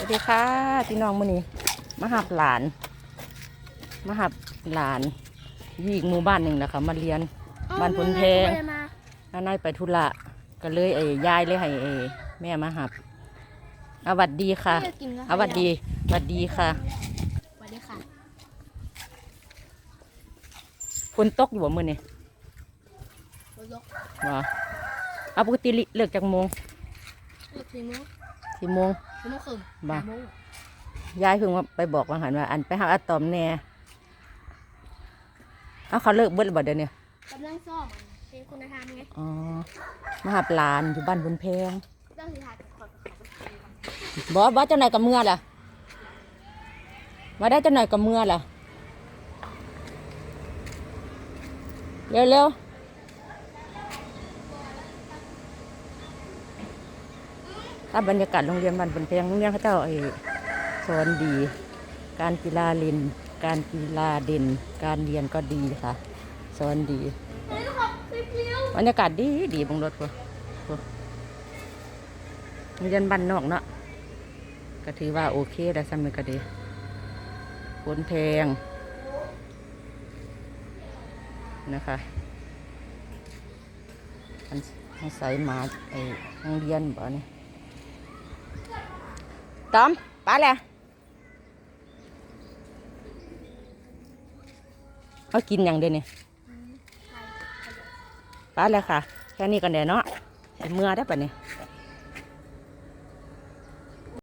สวัสดีค่ะพี่น้องมื้อนี้มาหับหลาน มาหับหลานอยู่อีกหมู่บ้านหนึ่งนะคะมาเรียนบ้านพนแพงน้านายไปธุระก็เลยไอ้ยายเลยให้ไอ้แม่มาหับเอาหวัดดีค่ะเอาหวัดดีหวัดดีค่ะสวัสดีค่ะฝนตกอยู่บ่มื้อนี้รถยกบ่เอาปกติเลิกจากโมงรถสี่โมง สี่โมงสี่โมงครึ่งบ่าห้โมงยายเพิ่งว่าไปบอกว่าหันว่าอันไปหาอะตอมแหน่เอาเขาเลิกเบิดแล้วบ่เดี๋ยวนี้กำลังซ่อมมันเป็นคุณธรรมไงอ๋อมาหับหลานอยู่บ้านบนแพงต้องสิถ่ายกับขอดกับเขาบอกว่าเจ้านายกับเมื่อล่ะมาได้เจ้านายกับเมื่อล่ะเร็วเร็ว ถ้าบรรยากาศโรงเรียนบ้านบนแพงโรงเรียนเขาเจ้าไอ้สอนดี การกีฬาเล่นการกีฬาเด่น การเรียนก็ดีค่ะสอนดีบรรยากาศดีดีบงรถพวกโรงเรียนบ้านนอกเนาะก็ถือว่าโอเคแล้วสมัยก็ดีฝนแพงนะคะอันใส่หมาไอ้โรงเรียนบ่นี่ ตอมไปแล้วเอากินอย่างเดียวนี่ไปแล้วค่ะ แค่นี้กันเดี๋ยวเนาะเมื่อได้ปะเนี่ย